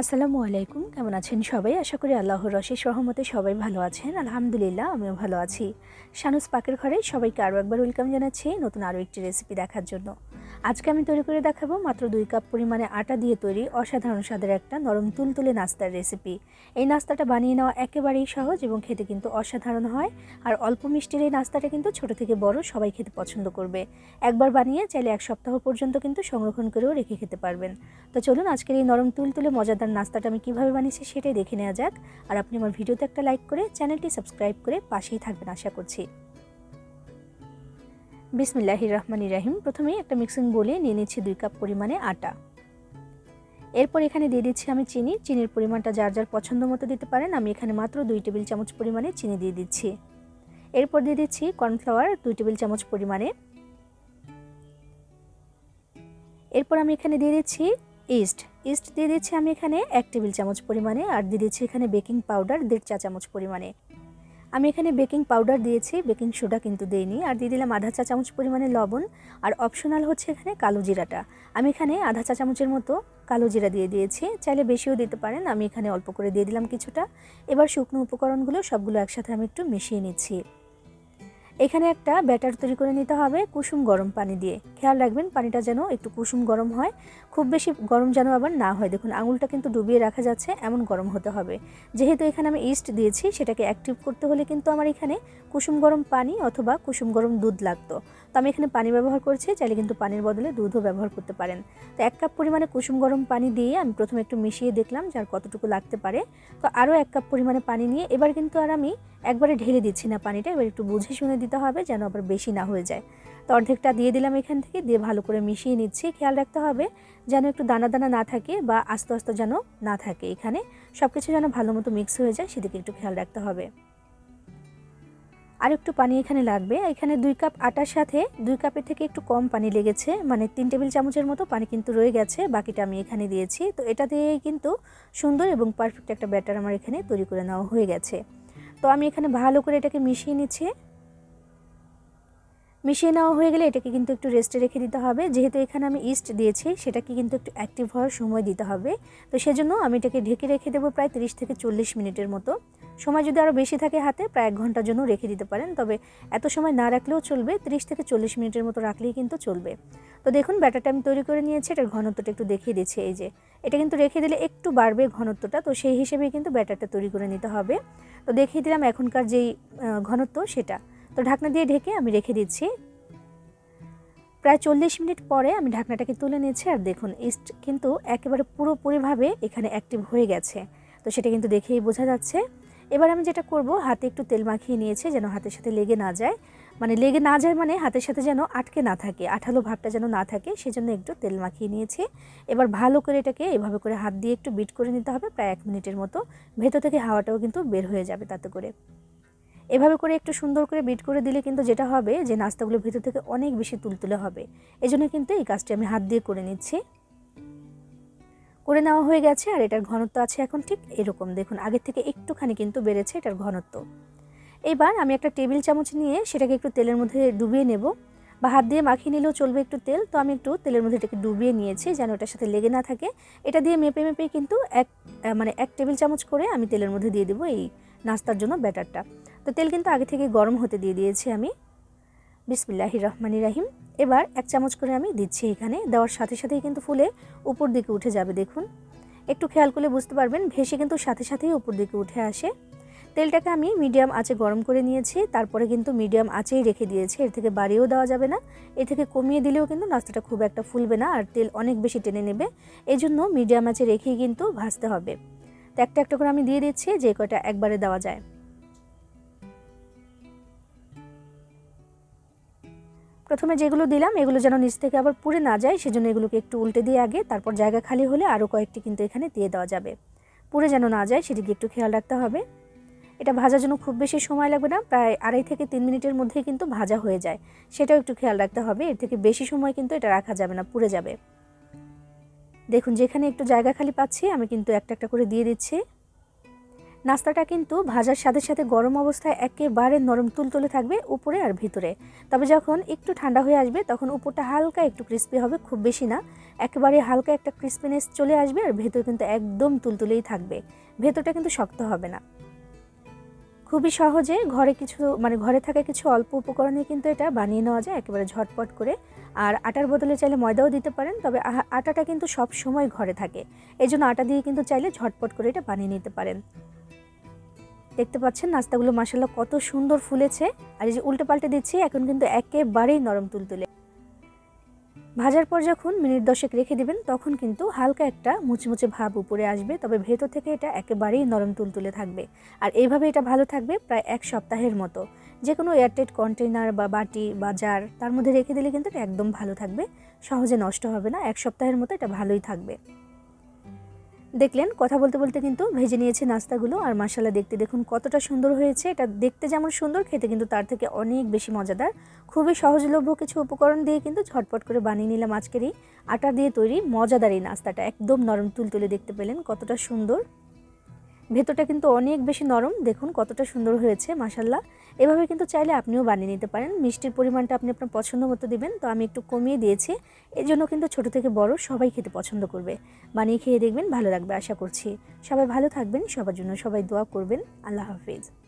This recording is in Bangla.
আসসালামু আলাইকুম, কেমন আছেন সবাই? আশা করি আল্লাহর রশেষ সহমতে সবাই ভালো আছেন। আলহামদুলিল্লাহ, আমিও ভালো আছি। শানুস পাকের ঘরে সবাইকে আরও একবার ওয়েলকাম জানাচ্ছি নতুন আরও একটি রেসিপি দেখার জন্য। আজকে আমি তৈরি করে দেখাবো মাত্র দুই কাপ পরিমাণে আটা দিয়ে তৈরি অসাধারণ স্বাদের একটা নরম তুলতুলে নাস্তার রেসিপি এই নাস্তাটা বানিয়ে নেওয়া একেবারেই সহজ এবং খেতে কিন্তু অসাধারণ হয়। আর অল্প মিষ্টির এই নাস্তাটা কিন্তু ছোট থেকে বড় সবাই খেতে পছন্দ করবে। একবার বানিয়ে চাইলে এক সপ্তাহ পর্যন্ত কিন্তু সংরক্ষণ করেও রেখে খেতে পারবেন। তো চলুন আজকের এই নরম তুলতুলে মজাদার নাস্তাটা আমি কীভাবে বানিয়েছি সেটাই দেখে নেওয়া যাক। আর আপনি আমার ভিডিওতে একটা লাইক করে চ্যানেলটি সাবস্ক্রাইব করে পাশেই থাকবেন আশা করছি। বিসমিল্লাহির রহমানির রাহিম। প্রথমেই একটা মিক্সিং বলে নিয়ে নিচ্ছি দুই কাপ পরিমাণে আটা। এরপর এখানে দিয়ে দিচ্ছি আমি চিনি। চিনির পরিমাণটা যার যার পছন্দ মতো দিতে পারেন, আমি এখানে মাত্র দুই টেবিল চামচ পরিমাণে চিনি দিয়ে দিচ্ছি। এরপর দিয়ে দিচ্ছি কর্নফ্লাওয়ার দুই টেবিল চামচ পরিমাণে। এরপর আমি এখানে দিয়ে দিচ্ছি ইস্ট ইস্ট দিয়ে দিচ্ছি আমি এখানে এক টেবিল চামচ পরিমাণে, আর দিয়ে দিচ্ছি এখানে বেকিং পাউডার দেড় চা চামচ পরিমাণে। আমি এখানে বেকিং পাউডার দিয়েছি, বেকিং সোডা কিন্তু দেইনি। আর দিয়ে দিলাম আধা চা চামচ পরিমাণে লবণ। আর অপশনাল হচ্ছে এখানে কালো জিরাটা। আমি এখানে আধা চা চামচের মতো কালো জিরা দিয়ে দিয়েছি। চাইলে বেশিও দিতে পারেন, আমি এখানে অল্প করে দিয়ে দিলাম কিছুটা। এবার শুকনো উপকরণগুলো সবগুলো একসাথে আমি একটু মিশিয়ে নিচ্ছি। এখানে একটা ব্যাটার তৈরি করে নিতে হবে কুসুম গরম পানি দিয়ে। খেয়াল রাখবেন পানিটা যেন একটু কুসুম গরম হয়। খুব বেশি গরম যেন আবার না হয়। দেখুন, আঙুলটা কিন্তু ডুবিয়ে রাখা যাচ্ছে, এমন গরম হতে হবে। যেহেতু এখানে আমি ইস্ট দিয়েছি, সেটাকে অ্যাক্টিভ করতে হলে কিন্তু আমার এখানে কুসুম গরম পানি অথবা কুসুম গরম দুধ লাগতো। তো আমি এখানে পানি ব্যবহার করছি, চাইলে কিন্তু পানির বদলে দুধও ব্যবহার করতে পারেন। তো এক কাপ পরিমাণে কুসুম গরম পানি দিয়ে আমি প্রথমে একটু মিশিয়ে দেখলাম যার কতটুকু লাগতে পারে। তো আরও এক কাপ পরিমাণে পানি নিয়ে এবার কিন্তু আর আমি একবারে ঢেলে দিচ্ছি না পানিটা, এবার একটু বুঝে শুনে দিতে হবে যেন আবার বেশি না হয়ে যায়। তো অর্ধেকটা দিয়ে দিলাম এখান থেকে, দিয়ে ভালো করে মিশিয়ে নিচ্ছি। খেয়াল রাখতে হবে যেন একটু দানা দানা না থাকে বা আস্তে আস্তে যেন না থাকে এখানে। সব কিছু যেন ভালো মতো মিক্স হয়ে যায়, সেদিকে একটু খেয়াল রাখতে হবে। আর একটু পানি এখানে লাগবে। এখানে দুই কাপ আটার সাথে দুই কাপের থেকে একটু কম পানি লেগেছে মানে তিন টেবিল চামচের মতো পানি কিন্তু রয়ে গেছে, বাকিটা আমি এখানে দিয়েছি। তো এটা দিয়েই কিন্তু সুন্দর এবং পারফেক্ট একটা ব্যাটার আমার এখানে তৈরি করে নেওয়া হয়ে গেছে। তো আমি এখানে ভালো করে এটাকে মিশিয়ে নিচ্ছি। মিশিয়ে নেওয়া হয়ে গেলে এটাকে কিন্তু একটু রেস্টে রেখে দিতে হবে। যেহেতু এখানে আমি ইস্ট দিয়েছি, সেটাকে কিন্তু একটু অ্যাক্টিভ হওয়ার সময় দিতে হবে। তো সেজন্য আমি এটাকে ঢেকে রেখে দেবো প্রায় তিরিশ থেকে চল্লিশ মিনিটের মতো। সময় যদি আরও বেশি থাকে হাতে, প্রায় এক ঘণ্টার জন্য রেখে দিতে পারেন। তবে এত সময় না রাখলেও চলবে, তিরিশ থেকে চল্লিশ মিনিটের মতো রাখলেই কিন্তু চলবে। তো দেখুন, ব্যাটারটা আমি তৈরি করে নিয়েছি, এটার ঘনত্বটা একটু দেখিয়ে দিচ্ছি। এই যে, এটা কিন্তু রেখে দিলে একটু বাড়বে ঘনত্বটা, তো সেই হিসেবেই কিন্তু ব্যাটারটা তৈরি করে নিতে হবে। তো দেখিয়ে দিলাম এখনকার যেই ঘনত্ব সেটা। তো ঢাকনা দিয়ে ঢেকে আমি রেখে দিচ্ছি। প্রায় চল্লিশ মিনিট পরে আমি ঢাকনাটাকে তুলে নিয়েছি আর দেখুন, ইস্ট কিন্তু একেবারে পুরোপুরিভাবে এখানে অ্যাক্টিভ হয়ে গেছে। তো সেটা কিন্তু দেখেই বোঝা যাচ্ছে। এবার আমি যেটা করব, হাতে একটু তেল মাখিয়ে নিয়েছি যেন হাতের সাথে লেগে না যায়। মানে লেগে না যায় মানে হাতের সাথে যেন আটকে না থাকে, আঠালো ভাবটা যেন না থাকে, সেজন্য একটু তেল মাখিয়ে নিয়েছি। এবার ভালো করে এটাকে এভাবে করে হাত দিয়ে একটু বিট করে নিতে হবে, প্রায় এক মিনিটের মতো। ভেতর থেকে হাওয়াটাও কিন্তু বের হয়ে যাবে তাতে করে। এভাবে করে একটু সুন্দর করে বিট করে দিলে কিন্তু যেটা হবে যে নাস্তাগুলো ভিতর থেকে অনেক বেশি তুলতুলে হবে। এজন্য কিন্তু এই কাজটি আমি হাত দিয়ে করে নিচ্ছি। করে নেওয়া হয়ে গেছে আর এটার ঘনত্ব আছে এখন ঠিক এরকম। দেখুন, আগের থেকে একটুখানি কিন্তু বেড়েছে এটার ঘনত্ব। এবার আমি একটা টেবিল চামচ নিয়ে সেটাকে একটু তেলের মধ্যে ডুবিয়ে নেব বা হাত দিয়ে মাখিয়ে নিলেও চলবে একটু তেল। তো আমি একটু তেলের মধ্যে এটাকে ডুবিয়ে নিয়েছি যেন ওটার সাথে লেগে না থাকে। এটা দিয়ে মেপে মেপে কিন্তু এক মানে এক টেবিল চামচ করে আমি তেলের মধ্যে দিয়ে দেবো এই নাস্তার জন্য ব্যাটারটা। তো তেল কিন্তু আগে থেকে গরম হতে দিয়ে দিয়েছি আমি। বিসমিল্লাহির রহমানি রাহিম। এবার এক চামচ করে আমি দিচ্ছি এখানে। দেওয়ার সাথে সাথেই কিন্তু ফুলে উপর দিকে উঠে যাবে, দেখুন। একটু খেয়াল করলে বুঝতে পারবেন, ভেসে কিন্তু সাথে সাথেই উপর দিকে উঠে আসে। তেলটাকে আমি মিডিয়াম আঁচে গরম করে নিয়েছি। তারপরে কিন্তু মিডিয়াম আঁচেই রেখে দিয়েছি। এর থেকে বাড়িয়েও দেওয়া যাবে না। এর থেকে কমিয়ে দিলেও কিন্তু নাস্তাটা খুব একটা ফুলবে না, আর তেল অনেক বেশি টেনে নেবে। এই জন্য মিডিয়াম আঁচে রেখেই কিন্তু ভাজতে হবে। তো একটা একটা করে আমি দিয়ে দিচ্ছি, যে কয়টা একবারে দেওয়া যায়। প্রথমে যেগুলো দিলাম, এগুলো যেন নিচ থেকে আবার পুড়ে না যায়, সেজন্য এগুলোকে একটু উল্টে দিয়ে আগে, তারপর জায়গা খালি হলে আরও কয়েকটি কিন্তু এখানে দিয়ে দেওয়া যাবে। পুড়ে যেন না যায় সেদিকে একটু খেয়াল রাখতে হবে। এটা ভাজার জন্য খুব বেশি সময় লাগবে না, প্রায় আড়াই থেকে তিন মিনিটের মধ্যেই কিন্তু ভাজা হয়ে যায়। সেটাও একটু খেয়াল রাখতে হবে, এর থেকে বেশি সময় কিন্তু এটা রাখা যাবে না, পুড়ে যাবে। দেখুন, যেখানে একটু জায়গা খালি পাচ্ছি, আমি কিন্তু একটা একটা করে দিয়ে দিচ্ছি। নাস্তাটা কিন্তু ভাজার সাথে সাথে গরম অবস্থায় একেবারে নরম তুলতুলে থাকবে উপরে আর ভিতরে। তবে যখন একটু ঠান্ডা হয়ে আসবে, তখন উপরটা হালকা একটু ক্রিস্পি হবে, খুব বেশি না। একেবারে হালকা একটা ক্রিস্পিনেস চলে আসবে আর ভেতর কিন্তু একদম তুলতুলেই থাকবে। ভেতরটা কিন্তু শক্ত হবে না। খুবই সহজে ঘরে কিছু মানে ঘরে থাকা কিছু অল্প উপকরণে কিন্তু এটা বানিয়ে নেওয়া যায়, একেবারে ঝটপট করে। আর আটার বদলে চাইলে ময়দাও দিতে পারেন, তবে আটাটা কিন্তু সব সময় ঘরে থাকে। এই জন্য আটা দিয়ে কিন্তু চাইলে ঝটপট করে এটা বানিয়ে নিতে পারেন। দেখতে পাচ্ছেন নাস্তাগুলো মাসাল্লাহ কত সুন্দর ফুলেছে। আর এই যে উল্টে পাল্টে দিচ্ছি, এখন কিন্তু একেবারেই নরম তুলতুলে। ভাজার পর যখন মিনিট দশেক রেখে দিবেন, তখন কিন্তু হালকা একটা মুচমুচে ভাব উপরে আসবে, তবে ভেতর থেকে এটা একেবারেই নরম তুলতুলে থাকবে। আর এইভাবে এটা ভালো থাকবে প্রায় এক সপ্তাহের মতো। যে কোনো এয়ারটাইট কন্টেনার বা বাটি বা জার, তার মধ্যে রেখে দিলে কিন্তু এটা একদম ভালো থাকবে। সহজে নষ্ট হবে না, এক সপ্তাহের মতো এটা ভালোই থাকবে। দেখলেন, কথা বলতে বলতে কিন্তু ভেজে নিয়েছে নাস্তাগুলো। আর মশালা দেখতে দেখুন কতটা সুন্দর হয়েছে। এটা দেখতে যেমন সুন্দর, খেতে কিন্তু তার থেকে অনেক বেশি মজাদার। খুবই সহজলভ্য কিছু উপকরণ দিয়ে কিন্তু ঝটপট করে বানিয়ে নিলাম আজকের এই আটা দিয়ে তৈরি মজাদার এই নাস্তাটা। একদম নরম, তুলতুলে দেখতে পেলেন কতটা সুন্দর। ভেতরটা কিন্তু অনেক বেশি নরম। দেখুন কতটা সুন্দর হয়েছে মাসাল্লাহ এভাবে কিন্তু চাইলে আপনিও বানিয়ে নিতে পারেন। মিষ্টির পরিমাণটা আপনি আপনার পছন্দ মতো দেবেন, তো আমি একটু কমিয়ে দিয়েছি। এই জন্য কিন্তু ছোট থেকে বড় সবাই খেতে পছন্দ করবে। বানিয়ে খেয়ে দেখবেন ভালো লাগবে, আশা করছি। সবাই ভালো থাকবেন, সবার জন্য সবাই দোয়া করবেন। আল্লাহ হাফিজ।